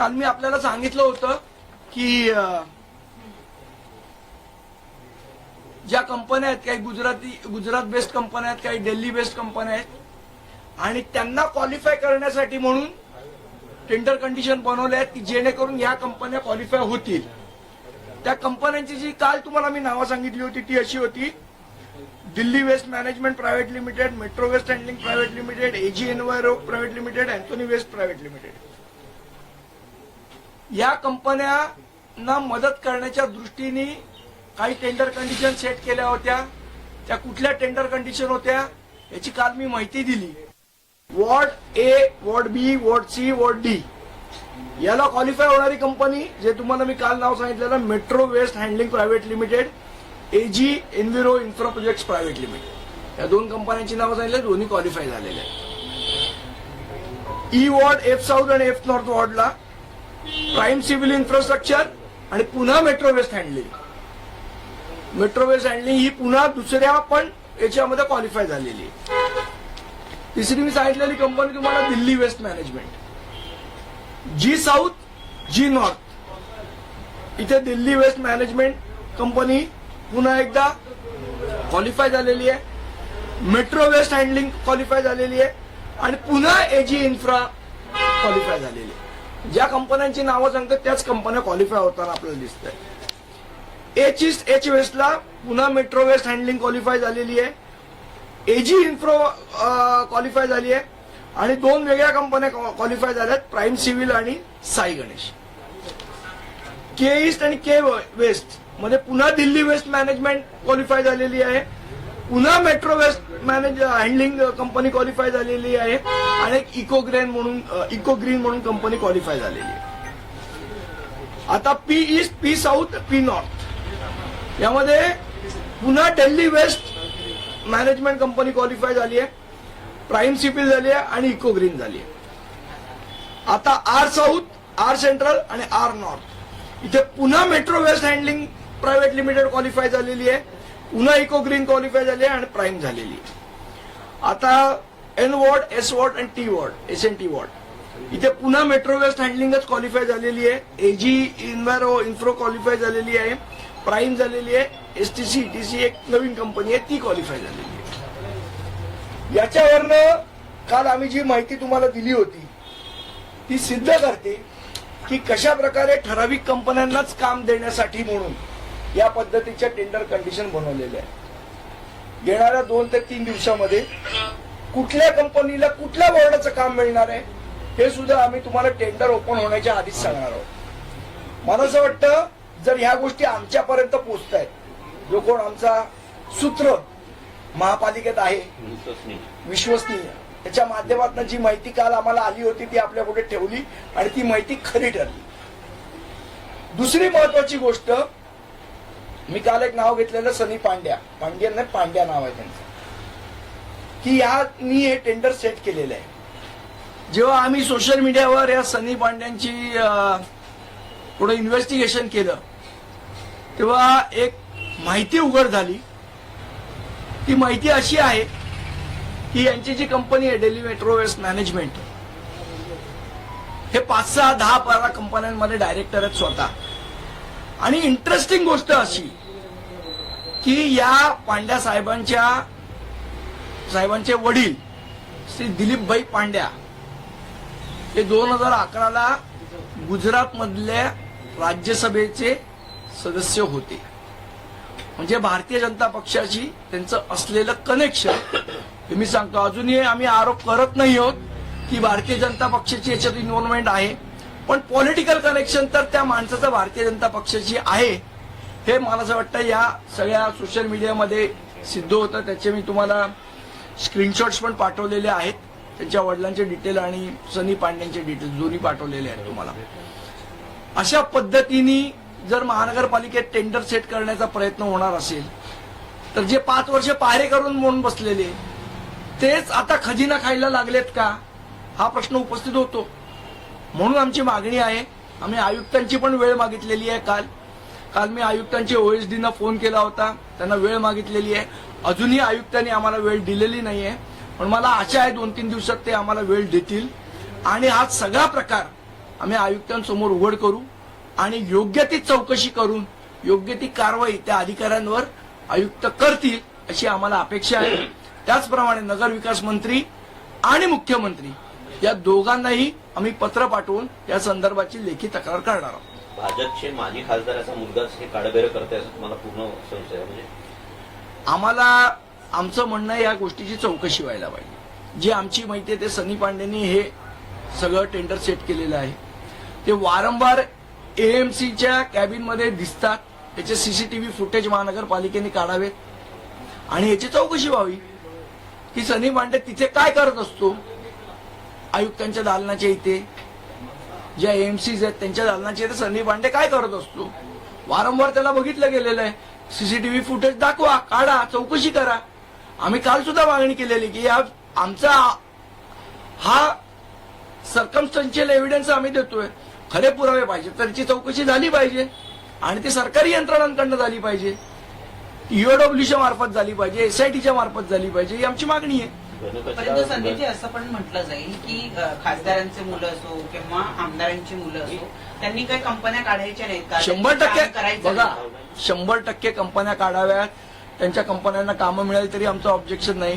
काल मी आपल्याला सांगितलं होतं की ज्या कंपन्या आहेत काही गुजराती गुजरात बेस्ड कंपन्या आहेत काही दिल्ली बेस्ड कंपन्या आहेत आणि त्यांना क्वालिफाय करण्यासाठी म्हणून टेंडर कंडिशन बनवल्या आहेत की जेणेकरून ह्या कंपन्या क्वालिफाय होतील. त्या कंपन्यांची जी काल तुम्हाला मी नावं सांगितली होती ती अशी होती Delhi waste management private limited metro waste handling private limited AG enviro private limited Anthony waste private limited. या कंपन्यांना मदत करण्याच्या दृष्टीने काही टेंडर कंडिशन सेट केल्या होत्या. त्या कुठल्या टेंडर कंडिशन होत्या याची काल मी माहिती दिली. Ward A ward B ward C ward D याला क्वालिफाय होणारी कंपनी जे तुम्हाला मी काल नाव सांगितलेलं metro waste handling private limited AG enviro infra project private limited या दोन कंपन्यांची नावं सांगितली दोन्ही क्वालिफाय झालेले आहेत. ई वॉर्ड एफ साऊथ आणि एफ नॉर्थ वॉर्डला प्राईम सिव्हिल इन्फ्रास्ट्रक्चर आणि पुन्हा metro waste handling metro waste handling ही पुन्हा दुसऱ्या पण याच्यामध्ये क्वालिफाय झालेली आहे. तिसरी मी सांगितलेली कंपनी तुम्हाला Delhi waste management G south G north इथे दिल्ली वेस्ट मॅनेजमेंट कंपनी पुन्हा एकदा क्वालिफाय झालेली आहे. मेट्रो वेस्ट हँडलिंग क्वालिफाय झालेली आहे. आणि पुन्हा एजी इन्फ्रा क्वालिफाय झालेली आहे. ज्या कंपन्यांची नावं सांगतात त्याच कंपन्या क्वालिफाय होताना आपल्याला दिसत आहे एच इस्ट एच वेस्टला पुन्हा मेट्रो वेस्ट हँडलिंग क्वालिफाय झालेली आहे. एजी इन्फ्रो क्वालिफाय झाली आहे. आणि दोन वेगळ्या कंपन्या क्वालिफाय झाल्यात प्राईम सिव्हिल आणि साई गणेश के ईस्ट आणि के वेस्टमध्ये पुन्हा दिल्ली वेस्ट मॅनेजमेंट क्वालिफाय झालेली आहे. पुन्हा metro waste manage handling company qualify झालेली आहे. आणि एक इको ग्रेन म्हणून uh, इको ग्रीन म्हणून कंपनी क्वालिफाय झालेली आहे. आता P east P south P north यामध्ये पुन्हा Delhi waste management company qualify झाली आहे. प्राईम सिपिल झाली आहे आणि इको ग्रीन झाली आहे. आता आर साऊथ आर सेंट्रल आणि आर नॉर्थ इथे पुन्हा metro waste handling private limited qualify झालेली आहे. पुन्हा इको ग्रीन क्वालिफाय झाली आहे आणि प्राईम झालेली आहे. आता एन वॉर्ड एस वॉर्ड आणि T ward S N T ward इथे पुन्हा मेट्रो वेस्ट हँडलिंगच क्वालिफाय झालेली आहे. एजी इन्व्हायरो इन्फ्रो क्वालिफाय झालेली आहे. प्राईम झालेली आहे. S T C T C एक नवीन कंपनी आहे ती क्वालिफाय झालेली आहे. याच्यावरनं काल आम्ही जी माहिती तुम्हाला दिली होती ती सिद्ध करते की कशा प्रकारे ठराविक कंपन्यांनाच काम देण्यासाठी म्हणून या पद्धतीच्या टेंडर कंडिशन बनवलेल्या आहेत. येणाऱ्या दोन ते तीन दिवसामध्ये कुठल्या कंपनीला कुठल्या वॉर्डाचं काम मिळणार आहे हे सुद्धा आम्ही तुम्हाला टेंडर ओपन होण्याच्या आधीच सांगणार आहोत. मला असं वाटतं जर ह्या गोष्टी आमच्यापर्यंत पोचत आहेत जो कोण आमचा सूत्र महापालिकेत आहे विश्वसनीय त्याच्या माध्यमातून जी माहिती काल आम्हाला आली होती ती आपल्या पुढे ठेवली आणि ती माहिती खरी ठरली. दुसरी महत्वाची गोष्ट मी काल एक नाव घेतलेलं सनी पांड्या. पांड्या नाही पांड्या नाव आहे त्यांचं. की यांनी हे टेंडर सेट केलेलं आहे. जेव्हा आम्ही सोशल मीडियावर या सनी पांड्यांची थोडं इन्व्हेस्टिगेशन केलं तेव्हा एक माहिती उघड झाली. ती माहिती अशी आहे की यांची जी कंपनी आहे डेली मेट्रो वेस्ट मॅनेजमेंट हे पाच सहा दहा बारा कंपन्यांमध्ये डायरेक्टर आहेत स्वतः. आणि इंटरेस्टिंग गोष्ट अशी की या पांड्या साहेबांच्या साहेबांचे वडील श्री दिलीपभाई पांड्या हे दोन हजार अकराला गुजरातमधल्या राज्यसभेचे सदस्य होते. म्हणजे भारतीय जनता पक्षाशी त्यांचं असलेलं कनेक्शन हे मी सांगतो. अजूनही आम्ही आरोप करत नाही आहोत की भारतीय जनता पक्षाची याच्यात इन्व्हॉल्वमेंट आहे. पण पॉलिटिकल कनेक्शन तर त्या माणसाचं भारतीय जनता पक्षाची आहे. हे मला असं वाटतं या सगळ्या सोशल मीडियामध्ये सिद्ध होतं. त्याचे मी तुम्हाला स्क्रीनशॉट्स पण पाठवलेले आहेत. त्यांच्या वडिलांचे डिटेल आणि सनी पांड्यांचे डिटेल दोन्ही पाठवलेले आहेत तुम्हाला. अशा पद्धतीने जर महानगरपालिकेत टेंडर सेट करण्याचा प्रयत्न होणार असेल तर जे पाच वर्ष पायरे करून म्हणून बसलेले तेच आता खजिना खायला लागलेत का? हा प्रश्न उपस्थित होतो. म्हणून आमची मागणी आहे आम्ही आयुक्तांची पण वेळ मागितलेली आहे काल. काल मी आयुक्तांची ओएसडीनं फोन केला होता. त्यांना वेळ मागितलेली आहे. अजूनही आयुक्तांनी आम्हाला वेळ दिलेली नाहीये. पण मला आशा आहे दोन तीन दिवसात ते आम्हाला वेळ देतील. आणि हा सगळा प्रकार आम्ही आयुक्तांसमोर उघड करू आणि योग्य ती चौकशी करून योग्य ती कारवाई त्या अधिकाऱ्यांवर आयुक्त करतील अशी आम्हाला अपेक्षा आहे. त्याचप्रमाणे नगरविकास मंत्री आणि मुख्यमंत्री या दोघांनाही आम्ही पत्र पाठवून या संदर्भाची लेखी तक्रार करणार आहोत. भाजपचे माजी खासदार असा मुलगाच हे काळबेर करते असं पूर्ण संशय आहे. म्हणजे आम्हाला आमचं म्हणणं या गोष्टीची चौकशी व्हायला पाहिजे. जी आमची माहिती आहे ते सनी पांडेनी हे सगळं टेंडर सेट केलेलं आहे. ते वारंवार एएमसीच्या कॅबिनमध्ये दिसतात. त्याचे सीसीटीव्ही फुटेज महानगरपालिकेने काढावेत. आणि याची चौकशी व्हावी की सनी पांडे तिथे काय करत असतो? आयुक्तांच्या दालनाच्या इथे ज्या एम सीज आहेत त्यांच्या दालनाची तर सनी पांडे काय करत असतो? वारंवार त्याला बघितलं गेलेलं आहे. सीसीटीव्ही फुटेज दाखवा काढा चौकशी करा. आम्ही काल सुद्धा मागणी केलेली की या आमचा हा सरकमस्टन्शियल एव्हिडन्स आम्ही देतोय. खरे पुरावे पाहिजे तर चौकशी झाली पाहिजे आणि ती सरकारी यंत्रणांकडनं झाली पाहिजे. ईओडब्ल्यूच्या मार्फत झाली पाहिजे एसआयटीच्या मार्फत झाली पाहिजे ही आमची मागणी आहे. परंतु संदीपजी असं पण म्हटलं जाईल की खासदारांचे मुलं असो किंवा आमदारांची मुलं असो त्यांनी काही कंपन्या काढायच्या नाहीत शंभर टक्के करायचं बघा. शंभर टक्के कंपन्या काढाव्यात त्यांच्या कंपन्यांना कामं मिळाली तरी आमचं ऑब्जेक्शन नाही.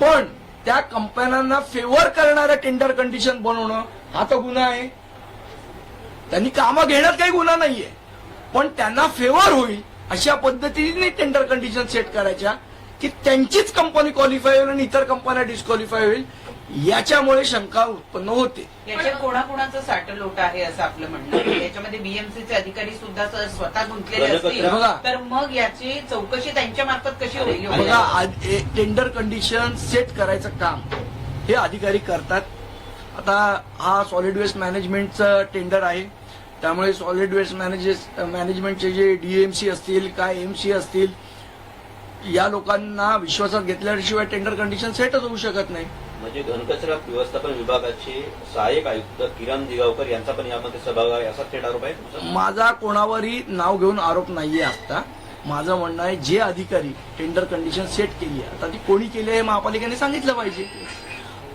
पण त्या कंपन्यांना फेवर करणाऱ्या टेंडर कंडिशन बनवणं हा तर गुन्हा आहे. त्यांनी कामं घेण्यात काही गुन्हा नाहीये. पण त्यांना फेवर होईल अशा पद्धतीने टेंडर कंडिशन सेट करायच्या. की त्यांचीच कंपनी क्वालिफाय होईल आणि इतर कंपन्या डिस्क्वालिफाय होईल याच्यामुळे शंका उत्पन्न होते. याच्यात कोणाकोणाचं साठलोट आहे असं आपलं म्हणणं आहे. याच्यामध्ये बीएमसीचे अधिकारी सुद्धा स- स्वतः गुंतलेले असतील. बघा. तर मग याची चौकशी त्यांच्या मार्फत कशी होईल? बघा आज- ए- टेंडर कंडिशन सेट करायचं काम हे अधिकारी करतात. आता हा सॉलिड वेस्ट मॅनेजमेंटचं टेंडर आहे. त्यामुळे सॉलिड वेस्ट मॅनेजेस मॅनेजमेंटचे जे डीएमसी असतील काय एमसी असतील या लोकांना विश्वासात घेतल्याशिवाय टेंडर कंडिशन सेटच होऊ शकत नाही. म्हणजे घनकचरा व्यवस्थापन विभागाचे सहाय्यक आयुक्त किरण दिगावकर यांचा पण यामध्ये सहभाग आहे. असा थेट आरोप आहे? माझा कोणावरही नाव घेऊन आरोप नाहीये आता माझं म्हणणं आहे जे अधिकारी टेंडर कंडिशन सेट केली आहे आता ती कोणी केली आहे हे महापालिकेने सांगितलं पाहिजे.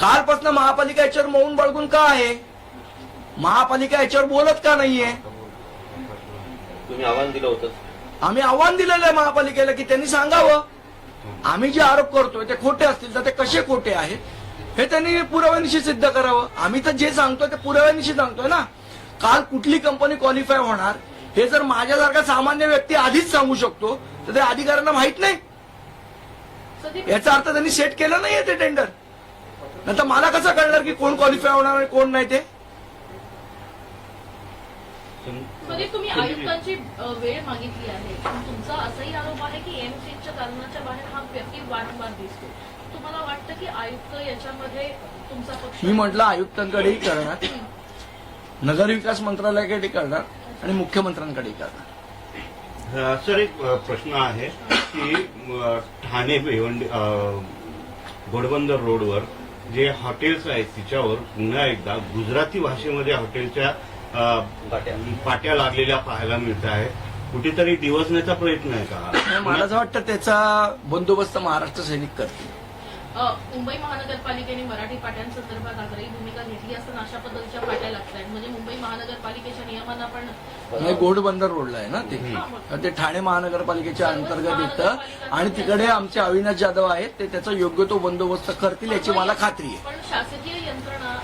कालपासून महापालिका याच्यावर मौन बाळगून का आहे? महापालिका याच्यावर बोलत का नाहीये? तुम्ही आव्हान दिलं होतं. आम्ही आव्हान दिलेलं आहे महापालिकेला की त्यांनी सांगावं. आम्ही जे आरोप करतोय ते खोटे असतील तर ते कसे खोटे आहेत हे त्यांनी पुराव्यानिशी सिद्ध करावं. आम्ही तर जे सांगतोय ते पुराव्यानिशी सांगतोय ना. काल कुठली कंपनी क्वालिफाय होणार हे जर माझ्यासारखा सामान्य व्यक्ती आधीच सांगू शकतो तर ते अधिकाऱ्यांना माहीत नाही. याचा अर्थ त्यांनी सेट केलं नाहीये ते टेंडर नंतर मला कसं कळणार की कोण क्वालिफाय होणार आणि कोण नाही ते? म्हणजे तुम्ही आयुक्तांची वेळ मागितली आहे. तुमचा असाही आरोप आहे की एमसीच्या दालनाच्या बाहेर हा व्यक्ती वारंवार दिसतो. तुम्हाला वाटतं की आयुक्त याच्यामध्ये तुमचा पक्ष मी म्हटलं आयुक्तांकडेही करणार. नगरविकास मंत्रालयाकडे करणार आणि मुख्यमंत्र्यांकडेही करणार. सर एक प्रश्न आहे की ठाणे भिवंडी घोडबंदर रोडवर जे हॉटेल्स आहेत तिच्यावर पुन्हा एकदा गुजराती भाषेमध्ये हॉटेलच्या पाट्या. पाट्या लागलेल्या पाहायला मिळत आहे. कुठेतरी दिवसण्याचा प्रयत्न आहे का मला असं वाटतं त्याचा बंदोबस्त महाराष्ट्र सैनिक करतील. अ, मुंबई महानगरपालिकेने मराठी पाट्यांसंदर्भात आग्रही भूमिका घेतली असताना अशा पद्धतीच्या पाट्या लागत आहेत म्हणजे मुंबई महानगरपालिकेच्या नियमांना पण नाही घोडबंदर रोडला आहे ना ते? तर ते ठाणे महानगरपालिकेच्या अंतर्गत येतं. आणि तिकडे आमचे अविनाश जाधव आहेत ते त्याचा योग्य तो बंदोबस्त करतील याची मला खात्री आहे. पण शासकीय यंत्रणा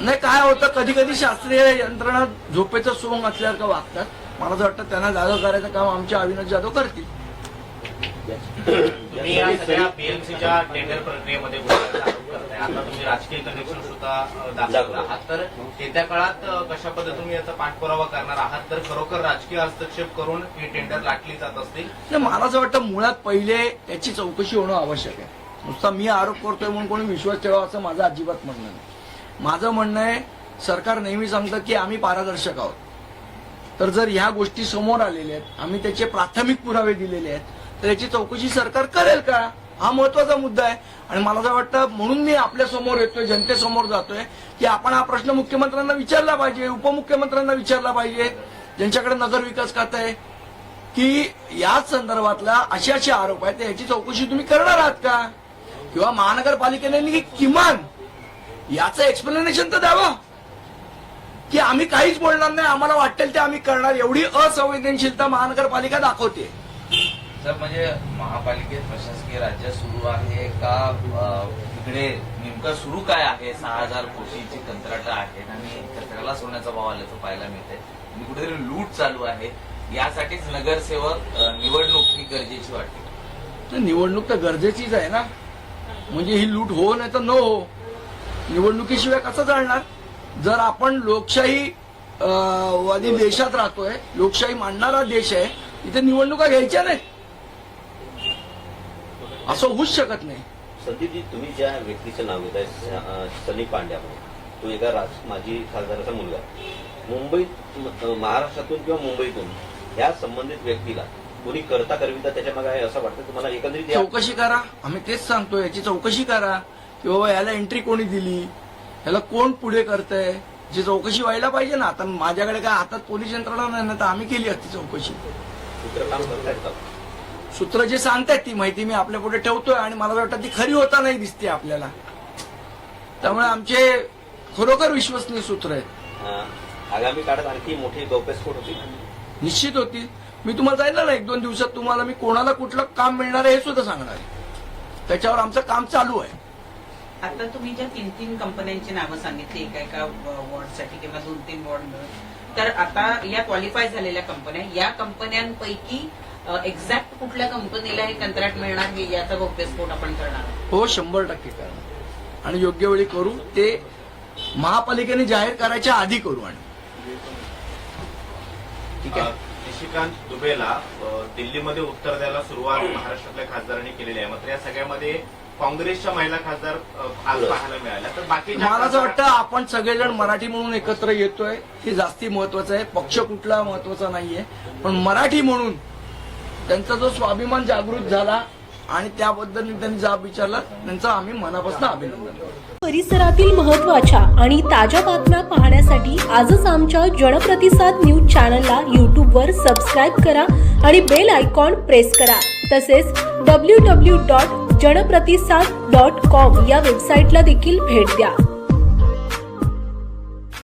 नाही काय होतं कधी कधी शास्त्रीय यंत्रणा झोपेचं सोंग असल्यासारखं वागतात. मला असं वाटतं त्यांना जागा करायचं काम आमचे अविनाश जाधव करतील. टेंडर प्रक्रियेमध्ये आता तुम्ही राजकीय कनेक्शन सुद्धा अ, दाखवत आहात. तर येत्या काळात कशा पद्धतीने तुम्ही याचा पाठपुरावा करणार आहात? तर खरोखर राजकीय हस्तक्षेप करून ही टेंडर लाटली जात असतील. मला असं वाटतं मुळात पहिले याची चौकशी होणं आवश्यक आहे. नुसता मी आरोप करतोय म्हणून कोणी विश्वास ठेवा असं माझं अजिबात म्हणणं नाही. माझं म्हणणं आहे सरकार नेहमी सांगतं की आम्ही पारदर्शक आहोत. तर जर ह्या गोष्टी समोर आलेल्या आहेत आम्ही त्याचे प्राथमिक पुरावे दिलेले आहेत तर याची चौकशी सरकार करेल का? हा महत्त्वाचा मुद्दा आहे. आणि मला असं वाटतं म्हणून मी आपल्यासमोर येतोय जनतेसमोर जातोय की आपण हा प्रश्न मुख्यमंत्र्यांना विचारला पाहिजे उपमुख्यमंत्र्यांना विचारला पाहिजे ज्यांच्याकडे नगर विकास खातं आहे की याच संदर्भातला असे असे आरोप आहेत याची चौकशी तुम्ही करणार आहात का? किंवा महानगरपालिकेने किमान याचं एक्सप्लेनेशन तर द्यावं. की आम्ही काहीच बोलणार नाही आम्हाला वाटेल ते आम्ही करणार. एवढी असंवेदनशीलता महानगरपालिका दाखवते. सर म्हणजे महापालिकेत प्रशासकीय राज्य सुरू आहे का? अ, इकडे नेमकं सुरू काय आहे? सहा हजार कोटीची कंत्राट आहेत आणि त्याला सोन्याचा भाव आल्याचं पाहायला मिळतंय. आणि कुठेतरी लूट चालू आहे. यासाठीच नगरसेवक निवडणूक ही गरजेची वाटते. तर निवडणूक तर गरजेचीच आहे ना. म्हणजे ही लूट हो नाही तर न हो. निवडणुकीशिवाय कसं चालणार जर आपण लोकशाही वादी देशात राहतोय लोकशाही मांडणारा देश आहे इथे निवडणुका घ्यायच्या नाही असं होऊच शकत नाही. सतीजी तुम्ही ज्या व्यक्तीचं नाव घेत आहे सनी पांड्या तो एका राज माजी खासदाराचा मुलगा. आहे. मुंबईत महाराष्ट्रातून किंवा मुंबईतून ह्या संबंधित व्यक्तीला कोणी करता करविता त्याच्यामागे आहे असं वाटतं. तुम्हाला एकंदरीत या- चौकशी करा. आम्ही तेच सांगतो याची चौकशी करा. की बाबा याला एंट्री कोणी दिली? याला कोण पुढे करतंय? जी चौकशी व्हायला पाहिजे ना. आता माझ्याकडे काय हातात पोलीस यंत्रणा नाही ना तर आम्ही केली असती चौकशी. सूत्र काम सूत्र जे सांगतायत ती माहिती मी आपल्या पुढे ठेवतोय आणि मला वाटतं ती खरी होता नाही दिसते आपल्याला. त्यामुळे आमचे खरोखर विश्वसनीय सूत्र आहेत. आगामी काळात आणखी मोठी गौप्यस्फोट होती निश्चित होतील. मी तुम्हाला जाईल ना एक दोन दिवसात तुम्हाला मी कोणाला कुठलं काम मिळणार आहे हे सुद्धा सांगणार आहे. त्याच्यावर आमचं काम चालू आहे. आता तुम्ही ज्या तीन तीन कंपन्यांची नावं सांगितली एका एका वॉर्डसाठी किंवा दोन तीन वॉर्ड तर आता या क्वालिफाय झालेल्या कंपन्या या कंपन्यांपैकी एक्झॅक्ट कुठल्या कंपनीला हे कंत्राट मिळणार हे याचा गौप्यस्फोट आपण करणार आहोत. हो शंभर टक्के करणार. आणि योग्य वेळी करू ते महापालिकेने जाहीर करायच्या आधी करू आणि. ठीक आहे? निशिकांत दुबेला दिल्लीमध्ये उत्तर द्यायला सुरुवात महाराष्ट्रातल्या खासदारांनी केलेली आहे. मात्र या सगळ्यामध्ये काँग्रेसच्या महिला खासदार आज पाहायला मिळाल्या. तर बाकी मला असं वाटतं आपण सगळेजण मराठी म्हणून एकत्र येतोय. हे जास्ती महत्वाचं आहे. पक्ष कुठला महत्त्वाचा नाहीये. पण मराठी म्हणून त्यांचा जो स्वाभिमान जागृत झाला आणि त्याबद्दल त्यांनी जाब विचारला. त्यांचा आम्ही मनापासून अभिनंदन परिसरातील महत्त्वाच्या आणि ताज्या बातम्या पाहण्यासाठी आजच आमच्या जनप्रतिसाद न्यूज चॅनलला यूट्यूबवर सबस्क्राईब करा आणि बेल आयकॉन प्रेस करा. तसेच W W dot Janpratisad dot com या वेबसाईटला देखील भेट द्या.